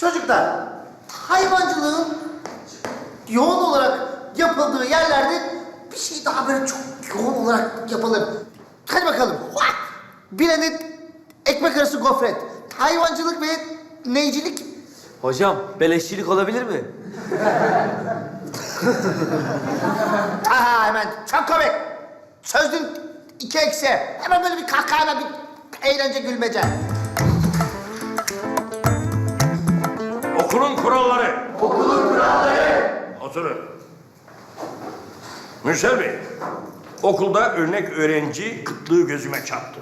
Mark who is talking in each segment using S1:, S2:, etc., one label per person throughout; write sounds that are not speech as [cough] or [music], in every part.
S1: Çocuklar, hayvancılığın yoğun olarak yapıldığı yerlerde bir şey daha böyle çok yoğun olarak yapılır. Hadi bakalım. What? Birinin ekmek arası gofret. Hayvancılık ve neycilik.
S2: Hocam beleşçilik olabilir mi? [laughs]
S1: Aha hemen çok komik. Sözlüğün iki eksi. Hemen böyle bir kahkaha hemen bir eğlence gülmece.
S3: Okulun kuralları. Okulun kuralları. Oturun. Mürsel Bey, okulda örnek öğrenci kıtlığı gözüme çarptı.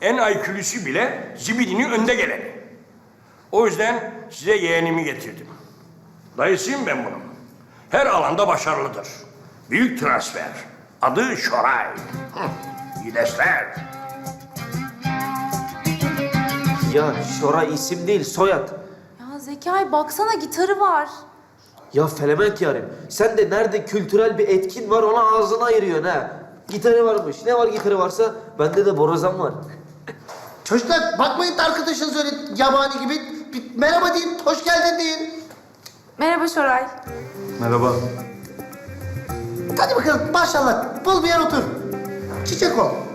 S3: En aykülüsü bile zibidinin önde geleni. O yüzden size yeğenimi getirdim. Dayısıyım ben bunun. Her alanda başarılıdır. Büyük transfer. Adı Şoray. Hı, İyi dersler.
S2: Ya Şoray isim değil soyad.
S4: Zekai baksana gitarı var.
S2: Ya felemek yarim. Sen de nerede kültürel bir etkin var ona ağzını ayırıyorsun ha. Gitarı varmış. Ne var gitarı varsa bende de borazan var. [laughs]
S1: Çocuklar bakmayın da arkadaşınız öyle yabani gibi. Bir merhaba deyin, hoş geldin deyin.
S4: Merhaba Şoray.
S5: Merhaba.
S1: Hadi bakalım maşallah bul bir yer otur. Çiçek ol.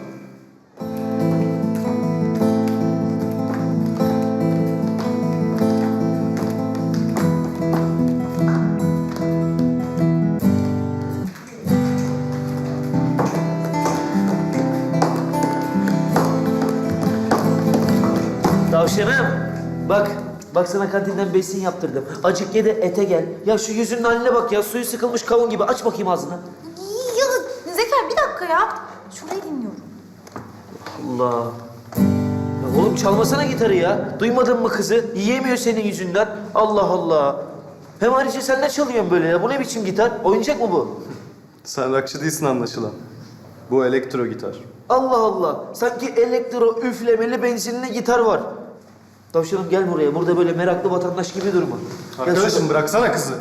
S2: Tavşanım. Bak. Bak sana kantinden besin yaptırdım. Acık ye de ete gel. Ya şu yüzünün haline bak ya. Suyu sıkılmış kavun gibi. Aç bakayım ağzını.
S4: Ya Zekai bir dakika ya. Şurayı dinliyorum.
S2: Allah. Ya oğlum çalmasana gitarı ya. Duymadın mı kızı? Yiyemiyor senin yüzünden. Allah Allah. Hem ayrıca sen ne çalıyorsun böyle ya? Bu ne biçim gitar? Oyuncak mı bu?
S5: Sen rockçı değilsin anlaşılan. Bu elektro gitar.
S2: Allah Allah. Sanki elektro üflemeli benzinli gitar var. Tavşanım gel buraya. Burada böyle meraklı vatandaş gibi durma. Gel
S5: Arkadaşım
S2: şurada.
S5: bıraksana kızı.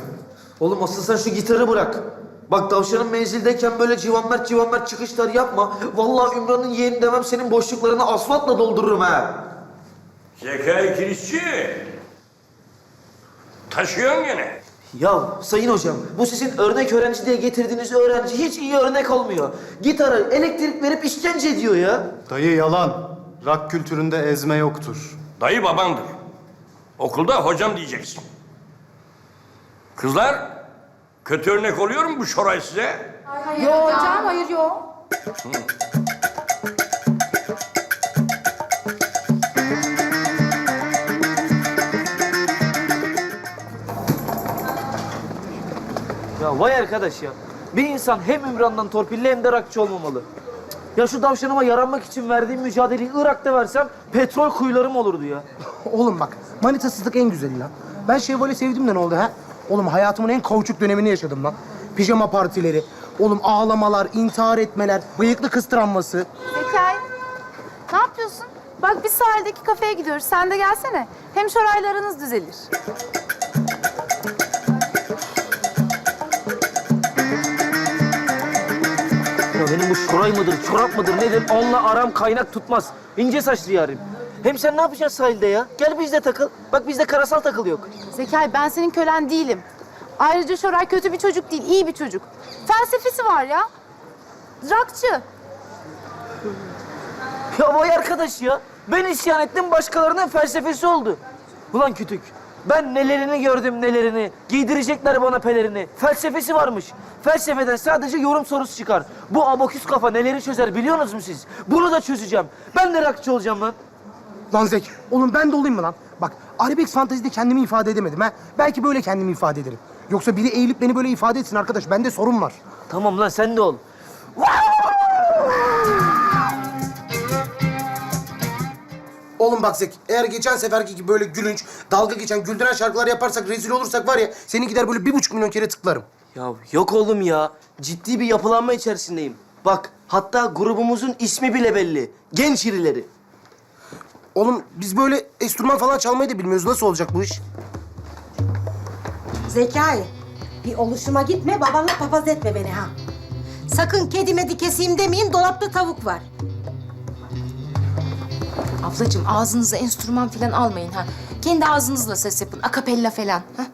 S2: Oğlum asıl sen şu gitarı bırak. Bak tavşanın menzildeyken böyle civanmert civanmert çıkışlar yapma. Vallahi Ümran'ın yeğeni demem senin boşluklarını asfaltla doldururum ha.
S3: Zekai Kilisçi. Taşıyorsun gene.
S2: Ya sayın hocam, bu sizin örnek öğrenci diye getirdiğiniz öğrenci hiç iyi örnek olmuyor. Gitara elektrik verip işkence ediyor ya.
S5: Dayı yalan. Rock kültüründe ezme yoktur.
S3: Dayı babandır. Okulda hocam diyeceksin. Kızlar, kötü örnek oluyor mu bu Şoray size?
S4: Hayır hocam, hayır yok.
S2: Ya vay arkadaş ya. Bir insan hem Ümran'dan torpilli hem de rakçı olmamalı. Ya şu davşanıma yaranmak için verdiğim mücadeleyi Irak'ta versem petrol kuyularım olurdu ya. [laughs]
S6: Oğlum bak, manitasızlık en güzeli lan. Ben Şevval'i sevdim de ne oldu ha? Oğlum hayatımın en kauçuk dönemini yaşadım lan. Pijama partileri, oğlum ağlamalar, intihar etmeler, bıyıklı kız travması.
S4: Zekai, ne yapıyorsun? Bak biz sahildeki kafeye gidiyoruz. Sen de gelsene. Hem Şoray'la aranız düzelir.
S2: Benim bu şoray mıdır, çorap mıdır nedir? Onunla aram kaynak tutmaz. İnce saçlı yarim. Hem sen ne yapacaksın sahilde ya? Gel bizde takıl. Bak bizde karasal takıl yok.
S4: Zekai ben senin kölen değilim. Ayrıca Şoray kötü bir çocuk değil, iyi bir çocuk. Felsefesi var ya. Rakçı.
S2: Ya vay arkadaş ya. Ben isyan ettim başkalarının felsefesi oldu. Ulan kütük. Ben nelerini gördüm nelerini. Giydirecekler bana pelerini. Felsefesi varmış. Felsefeden sadece yorum sorusu çıkar. Bu abaküs kafa neleri çözer biliyorsunuz mu siz? Bunu da çözeceğim. Ben de rakçı olacağım lan.
S6: Lan Zek, oğlum ben de olayım mı lan? Bak, Arabex fantezide kendimi ifade edemedim ha. Belki böyle kendimi ifade ederim. Yoksa biri eğilip beni böyle ifade etsin arkadaş, bende sorun var.
S2: Tamam lan sen de ol.
S6: Oğlum bak Zek, eğer geçen seferki gibi böyle gülünç, dalga geçen, güldüren şarkılar yaparsak, rezil olursak var ya... ...seni gider böyle bir buçuk milyon kere tıklarım.
S2: Ya yok oğlum ya. Ciddi bir yapılanma içerisindeyim. Bak hatta grubumuzun ismi bile belli. Genç irileri.
S6: Oğlum biz böyle enstrüman falan çalmayı da bilmiyoruz. Nasıl olacak bu iş?
S7: Zekai, bir oluşuma gitme, babanla papaz etme beni ha. Sakın kedime keseyim demeyin, dolapta tavuk var.
S4: Ablacığım ağzınıza enstrüman falan almayın ha. Kendi ağzınızla ses yapın. Akapella falan. Ha?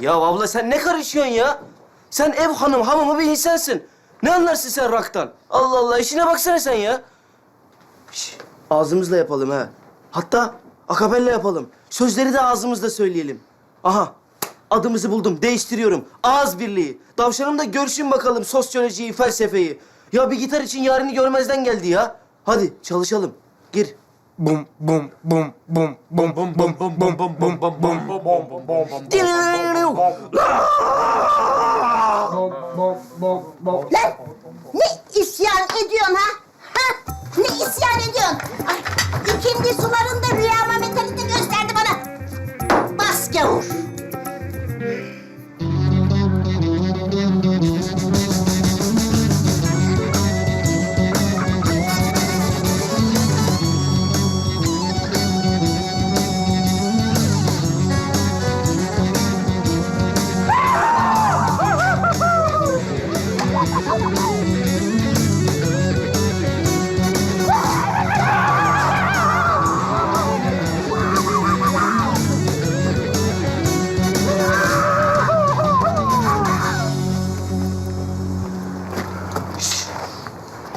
S2: Ya abla sen ne karışıyorsun ya? Sen ev hanım, hamamı bir insansın. Ne anlarsın sen raktan? Allah Allah işine baksana sen ya. Şş, ağzımızla yapalım ha. Hatta akapella yapalım. Sözleri de ağzımızla söyleyelim. Aha adımızı buldum. Değiştiriyorum. Ağız birliği. Davşanım da görsün bakalım sosyolojiyi, felsefeyi. Ya bir gitar için yarını görmezden geldi ya. Hadi çalışalım. Gir.
S6: Bum bum bum bum bum bum bum bum bum bum bum bum bum
S8: Lan ne isyan ediyorsun? Ha?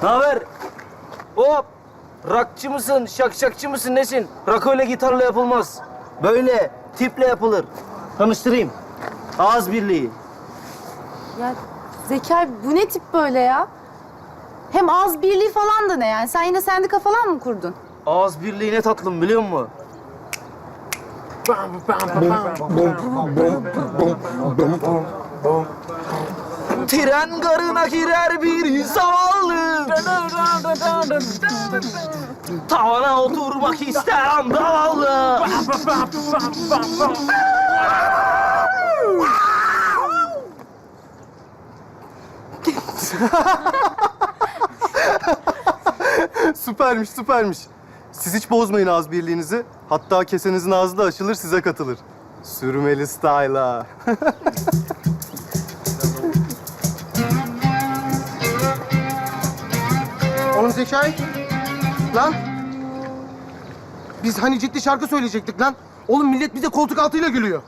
S8: Ne
S2: haber? Hop! Rakçı mısın, şakşakçı mısın, nesin? Rak öyle gitarla yapılmaz. Böyle, tiple yapılır. Tanıştırayım. Ağız birliği.
S4: Ya Zekai bu ne tip böyle ya? Hem ağız birliği falan da ne yani? Sen yine sendika falan mı kurdun?
S2: Ağız birliği ne tatlım biliyor musun? Tren garına girer bir zavallı. Tavana oturmak ister andavallı.
S5: Süpermiş, süpermiş. Siz hiç bozmayın ağız birliğinizi. Hatta kesenizin ağzı da açılır, size katılır. Sürmeli style'a. [laughs]
S6: Zekai. Lan. Biz hani ciddi şarkı söyleyecektik lan. Oğlum millet bize koltuk altıyla gülüyor.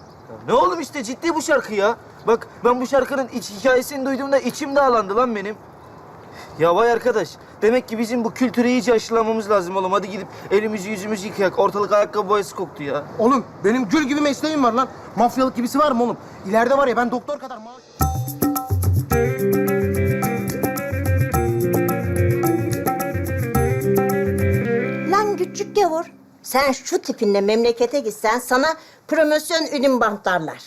S2: Ne oğlum işte ciddi bu şarkı ya. Bak ben bu şarkının iç hikayesini duyduğumda içim dağlandı lan benim. Ya vay arkadaş. Demek ki bizim bu kültürü iyice aşılamamız lazım oğlum. Hadi gidip elimizi yüzümüzü yıkayak. Ortalık ayakkabı boyası koktu ya.
S6: Oğlum benim gül gibi mesleğim var lan. Mafyalık gibisi var mı oğlum? İleride var ya ben doktor kadar maaş...
S8: küçük gavur. Sen şu tipinle memlekete gitsen sana promosyon ürün bantlarlar.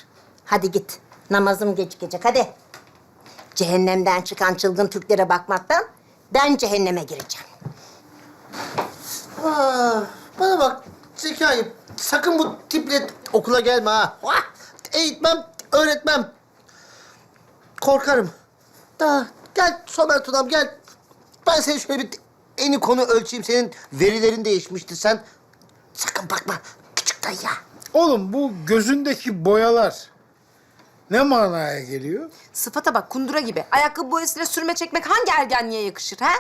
S8: Hadi git. Namazım gecikecek hadi. Cehennemden çıkan çılgın Türklere bakmaktan ben cehenneme gireceğim.
S1: Aa, Ah, bana bak Zekai, sakın bu tiple okula gelme ha. Vah! Eğitmem, öğretmem. Korkarım. Da gel Somer Tunam gel. Ben seni şöyle bir eni konu ölçeyim. Senin verilerin değişmişti sen. Sakın bakma küçük dayı ya.
S9: Oğlum bu gözündeki boyalar ne manaya geliyor?
S4: Sıfata bak kundura gibi. Ayakkabı boyasıyla sürme çekmek hangi ergenliğe yakışır ha?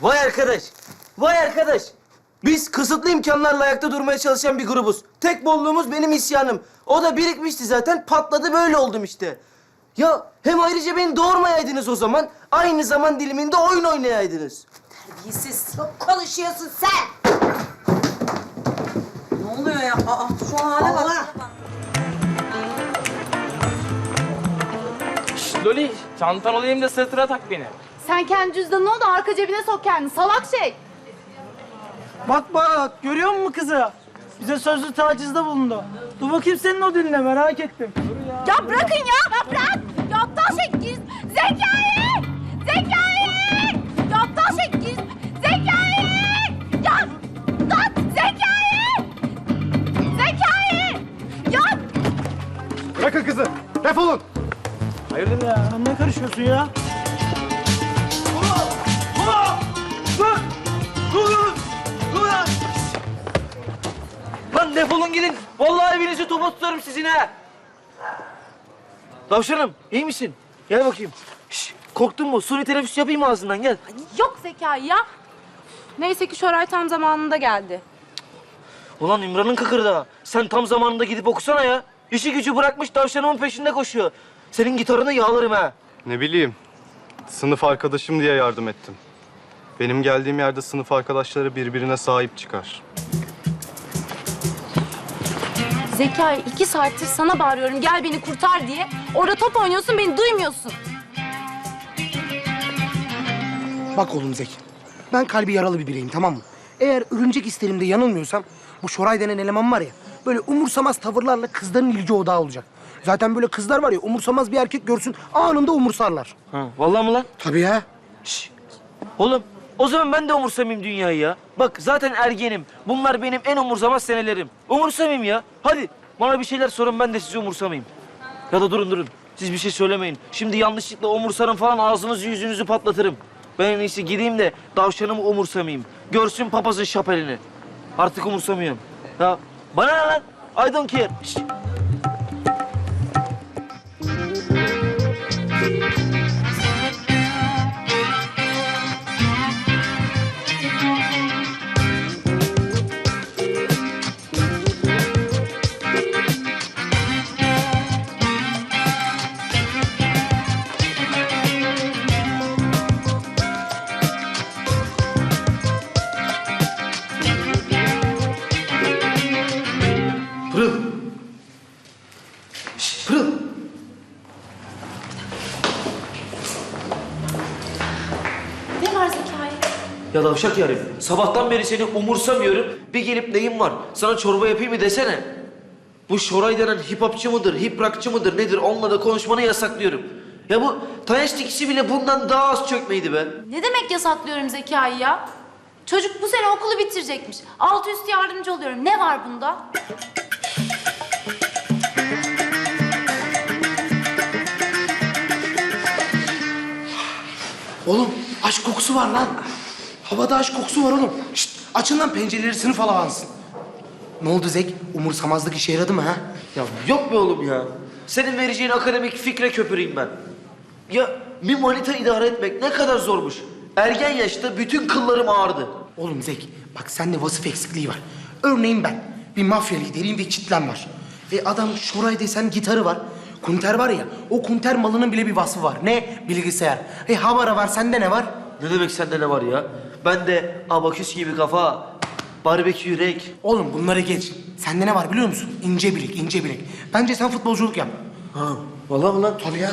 S2: Vay arkadaş. Vay arkadaş. Biz kısıtlı imkanlarla ayakta durmaya çalışan bir grubuz. Tek bolluğumuz benim isyanım. O da birikmişti zaten. Patladı böyle oldum işte. Ya hem ayrıca beni doğurmayaydınız o zaman. Aynı zaman diliminde oyun oynayaydınız.
S4: Terbiyesiz.
S8: Çok konuşuyorsun sen.
S7: Ne oluyor ya? Aa, şu hale bak.
S10: Loli, çantan olayım da sırtına tak beni.
S4: Sen kendi cüzdanını al da arka cebine sok kendini. Salak şey.
S11: Bak bak görüyor musun kızı? Bize sözlü tacizde bulundu. Dur bakayım senin o diline merak ettim.
S4: Ya bırakın ya. Ya bırak. Ya aptal şey. Zekai! Zekai! Ya aptal şey
S11: karışıyorsun ya?
S2: Lan defolun gidin. Vallahi evinizi topa tutarım sizin ha. Tavşanım iyi misin? Gel bakayım. Şş, korktun mu? Suni teneffüs yapayım mı ağzından gel.
S4: yok Zekai ya. Neyse ki Şoray tam zamanında geldi.
S2: Ulan İmran'ın kıkırdağı. Sen tam zamanında gidip okusana ya. İşi gücü bırakmış tavşanımın peşinde koşuyor. Senin gitarını yağlarım ha.
S5: Ne bileyim. Sınıf arkadaşım diye yardım ettim. Benim geldiğim yerde sınıf arkadaşları birbirine sahip çıkar.
S4: Zekai iki saattir sana bağırıyorum gel beni kurtar diye. Orada top oynuyorsun beni duymuyorsun.
S6: Bak oğlum Zeki. Ben kalbi yaralı bir bireyim tamam mı? Eğer örümcek isterimde yanılmıyorsam bu Şoray denen eleman var ya böyle umursamaz tavırlarla kızların ilgi odağı olacak. Zaten böyle kızlar var ya umursamaz bir erkek görsün anında umursarlar.
S2: Ha, vallahi mı lan?
S6: Tabii ya.
S2: Oğlum o zaman ben de umursamayayım dünyayı ya. Bak zaten ergenim. Bunlar benim en umursamaz senelerim. Umursamayayım ya. Hadi bana bir şeyler sorun ben de sizi umursamayayım. Ya da durun durun. Siz bir şey söylemeyin. Şimdi yanlışlıkla umursarım falan ağzınızı yüzünüzü patlatırım. Ben en iyisi gideyim de davşanımı umursamayayım. Görsün papazın şapelini. Artık umursamıyorum. Ya bana ne lan? I don't care. Şşt. Pırıl. Ya yarim, sabahtan beri seni umursamıyorum. Bir gelip neyim var, sana çorba yapayım mı desene. Bu Şoray denen hip hopçı mıdır, hip rockçı mıdır nedir onunla da konuşmanı yasaklıyorum. Ya bu Tayaş dikisi bile bundan daha az çökmeydi be.
S4: Ne demek yasaklıyorum Zekai ya? Çocuk bu sene okulu bitirecekmiş. Altı üstü yardımcı oluyorum. Ne var bunda?
S6: Oğlum aşk kokusu var lan. Havada aşk kokusu var oğlum. Şşt, açın lan pencereleri sınıf alansın. Ne oldu Zek? Umursamazlık işe yaradı mı ha?
S2: Ya yok be oğlum ya. Senin vereceğin akademik fikre köpüreyim ben. Ya bir manita idare etmek ne kadar zormuş. Ergen yaşta bütün kıllarım ağrıdı.
S6: Oğlum Zek, bak sende vasıf eksikliği var. Örneğin ben, bir mafya lideriyim ve kitlem var. E adam Şoray desen gitarı var. Kunter var ya, o kunter malının bile bir vasfı var. Ne? Bilgisayar. E Havara var, sende ne var?
S2: Ne demek sende ne var ya? Ben de abaküs gibi kafa, barbekü yürek.
S6: Oğlum bunları geç. Sende ne var biliyor musun? İnce bilek, ince bilek. Bence sen futbolculuk yap.
S2: Ha, vallahi mı lan?
S6: Tabii ya.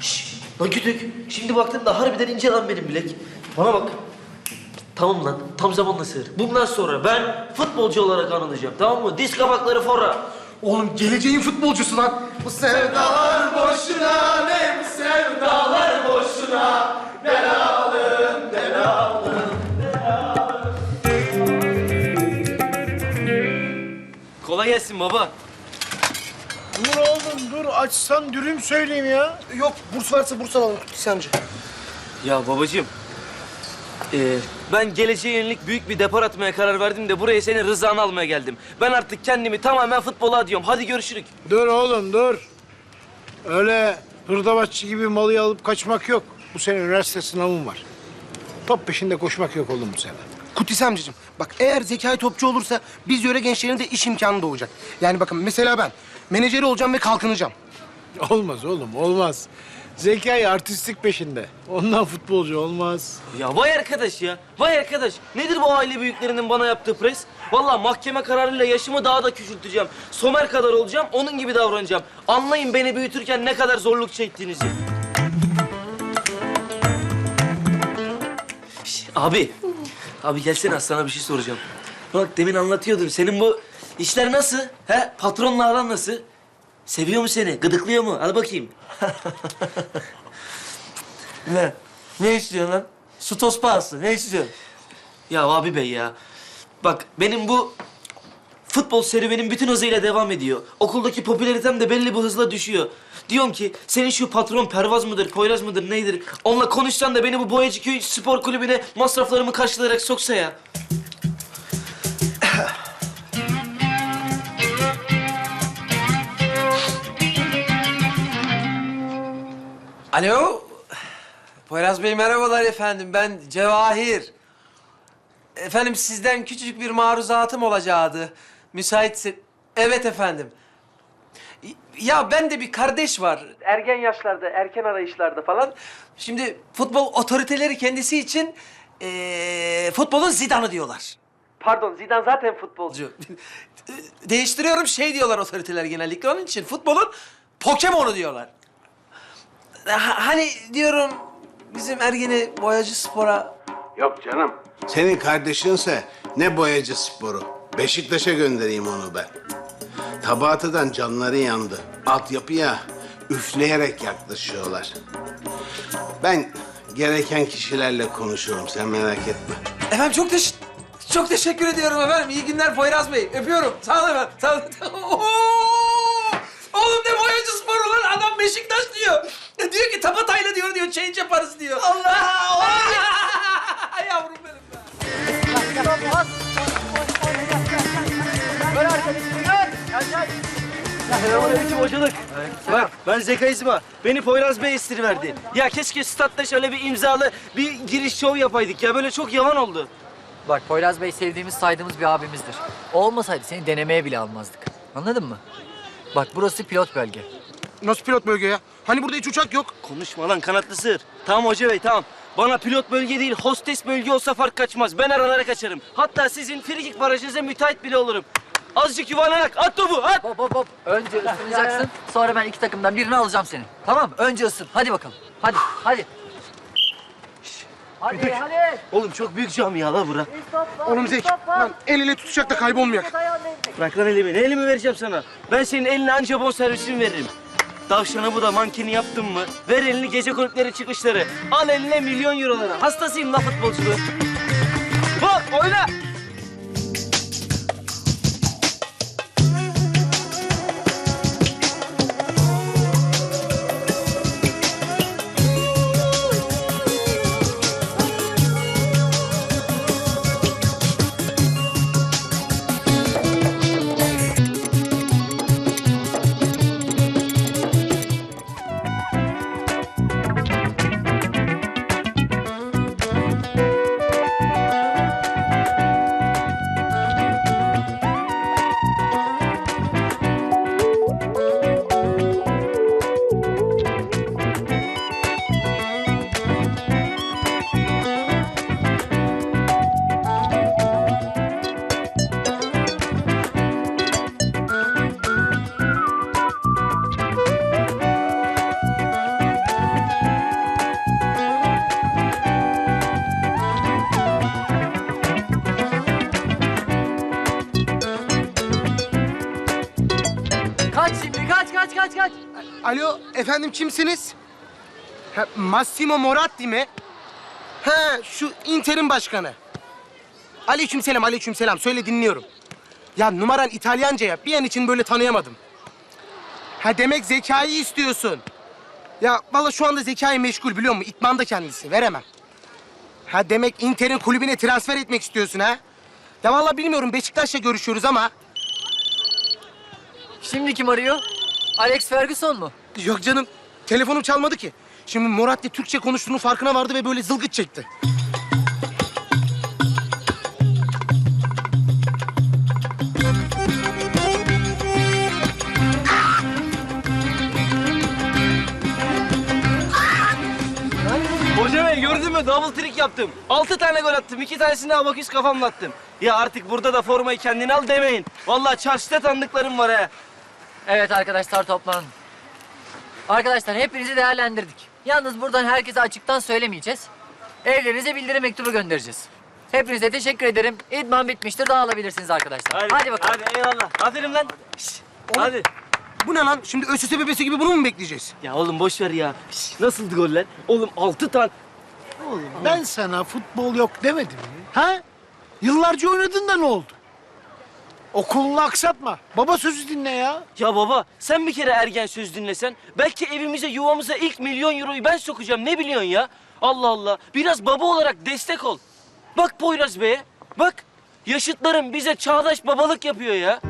S2: Şşş, lan kütük. Şimdi baktım da harbiden ince lan benim bilek. Bana bak. Tamam lan, tam zamanla sığır. Bundan sonra ben futbolcu olarak anılacağım, tamam mı? Diz kapakları fora.
S6: Oğlum geleceğin futbolcusu lan. Bu sevdalar boşuna ne bu sevdalar boşuna.
S2: Kolay gelsin baba.
S9: Dur oğlum dur açsan dürüm söyleyeyim ya.
S6: Yok burs varsa burs alalım İhsancı.
S2: Ya babacığım, ee, ben geleceğe yönelik büyük bir depar atmaya karar verdim de buraya senin rızanı almaya geldim. Ben artık kendimi tamamen futbola adıyorum. Hadi görüşürük.
S9: Dur oğlum dur. Öyle hırdavatçı gibi malı alıp kaçmak yok. Bu sene üniversite sınavın var. Top peşinde koşmak yok oğlum bu sene.
S6: Kutis amcacığım bak eğer Zekai topçu olursa biz yöre gençlerine de iş imkanı doğacak. Yani bakın mesela ben menajeri olacağım ve kalkınacağım.
S9: Olmaz oğlum olmaz. Zekai artistlik peşinde. Ondan futbolcu olmaz.
S2: Ya vay arkadaş ya, vay arkadaş. Nedir bu aile büyüklerinin bana yaptığı pres? Vallahi mahkeme kararıyla yaşımı daha da küçülteceğim. Somer kadar olacağım, onun gibi davranacağım. Anlayın beni büyütürken ne kadar zorluk çektiğinizi. Şş, abi, abi gelsene sana bir şey soracağım. Bak demin anlatıyordun, senin bu işler nasıl? He? Patronla aran nasıl? Seviyor mu seni? Gıdıklıyor mu? Al bakayım. [laughs] ne? Ne istiyorsun lan? Su toz pahası. Ne istiyorsun? Ya abi bey ya. Bak benim bu futbol serüvenim bütün hızıyla devam ediyor. Okuldaki popülaritem de belli bir hızla düşüyor. Diyorum ki senin şu patron Pervaz mıdır, Poyraz mıdır neydir? Onunla konuşsan da beni bu Boyacıköy spor kulübüne masraflarımı karşılayarak soksa ya. [clears throat]
S12: Alo. Poyraz Bey merhabalar efendim. Ben Cevahir. Efendim sizden küçücük bir maruzatım olacaktı. Müsaitse... Evet efendim. Ya ben de bir kardeş var. Ergen yaşlarda, erken arayışlarda falan. Şimdi futbol otoriteleri kendisi için eee, futbolun Zidane'ı diyorlar. Pardon, Zidane zaten futbolcu. [laughs] Değiştiriyorum şey diyorlar otoriteler genellikle onun için. Futbolun Pokemon'u diyorlar. Ha- hani diyorum bizim ergeni boyacı spora
S9: Yok canım. Senin kardeşinse ne boyacı sporu. Beşiktaş'a göndereyim onu ben. Tabatıdan canları yandı. Altyapıya üfleyerek yaklaşıyorlar. Ben gereken kişilerle konuşurum. Sen merak etme.
S12: Efendim çok teş çok teşekkür ediyorum efendim. İyi günler Poyraz Bey. Öpüyorum. Sağ olun efendim. Sağ olun. [laughs] Oo! Oğlum ne boyacı sporu lan? Adam Beşiktaş diyor. E diyor ki Tapatay'la diyor diyor change yaparız diyor. Allah! [laughs] Yavrum benim be.
S2: Selamünaleyküm hocalık. Bak ben Zeka İzma. Beni Poyraz Bey verdi. Ya keşke statta şöyle bir imzalı bir giriş şov yapaydık ya. Böyle çok yavan oldu.
S13: Bak Poyraz Bey sevdiğimiz, saydığımız bir abimizdir. O olmasaydı seni denemeye bile almazdık. Anladın mı? Bak burası pilot bölge.
S6: Nasıl pilot bölge ya? Hani burada hiç uçak yok.
S2: Konuşma lan kanatlı sığır. Tamam hoca bey tamam. Bana pilot bölge değil hostes bölge olsa fark kaçmaz. Ben aralara kaçarım. Hatta sizin frikik barajınıza müteahhit bile olurum. Azıcık yuvarlanarak at topu at.
S13: Hop hop hop. Önce ısınacaksın. Sonra ben iki takımdan birini alacağım seni. Tamam mı? Önce ısın. Hadi bakalım. Hadi hadi. Hadi hadi.
S2: Oğlum çok büyük camia la bura.
S6: Oğlum Zeki, lan el ele tutuşacak da kaybolmayak.
S2: Bırak lan elimi. Ne elimi vereceğim sana? Ben senin eline anca bon servisini veririm. Tavşana bu da mankeni yaptın mı? Ver elini gece kulüpleri çıkışları. Al eline milyon euroları. Hastasıyım la futbolculuğu. Hop oyna.
S6: Efendim kimsiniz? Ha, Massimo Moratti mi? Ha, şu Inter'in başkanı. Aleykümselam, aleykümselam. Söyle dinliyorum. Ya numaran İtalyanca ya. Bir an için böyle tanıyamadım. Ha demek zekayı istiyorsun. Ya vallahi şu anda zekayı meşgul biliyor musun? İtmanda kendisi. Veremem. Ha demek Inter'in kulübüne transfer etmek istiyorsun ha? Ya vallahi bilmiyorum Beşiktaş'la görüşüyoruz ama
S13: Şimdi kim arıyor? Alex Ferguson mu?
S6: Yok canım. Telefonum çalmadı ki. Şimdi Murat'la Türkçe konuştuğunun farkına vardı ve böyle zılgıt çekti.
S2: Hoca bey gördün mü? Double trick yaptım. Altı tane gol attım. iki tanesini abaküs kafamla attım. Ya artık burada da formayı kendine al demeyin. Vallahi çarşıda tanıdıklarım var ha.
S13: Evet arkadaşlar toplanın. Arkadaşlar hepinizi değerlendirdik. Yalnız buradan herkese açıktan söylemeyeceğiz. Evlerinize bildirim mektubu göndereceğiz. Hepinize teşekkür ederim. İdman bitmiştir. Dağılabilirsiniz arkadaşlar. Hadi, bakalım.
S2: Hadi eyvallah. Aferin lan. Şişt, Hadi.
S6: Bu ne lan? Şimdi ÖSS bebesi gibi bunu mu bekleyeceğiz?
S2: Ya oğlum boş ver ya. Şişt, nasıldı goller? Oğlum altı tane.
S9: Ben sana futbol yok demedim mi? Ha? Yıllarca oynadın da ne oldu? Okulunu aksatma. Baba sözü dinle ya.
S2: Ya baba sen bir kere ergen söz dinlesen belki evimize yuvamıza ilk milyon euroyu ben sokacağım ne biliyorsun ya? Allah Allah biraz baba olarak destek ol. Bak Poyraz Bey'e bak yaşıtlarım bize çağdaş babalık yapıyor ya.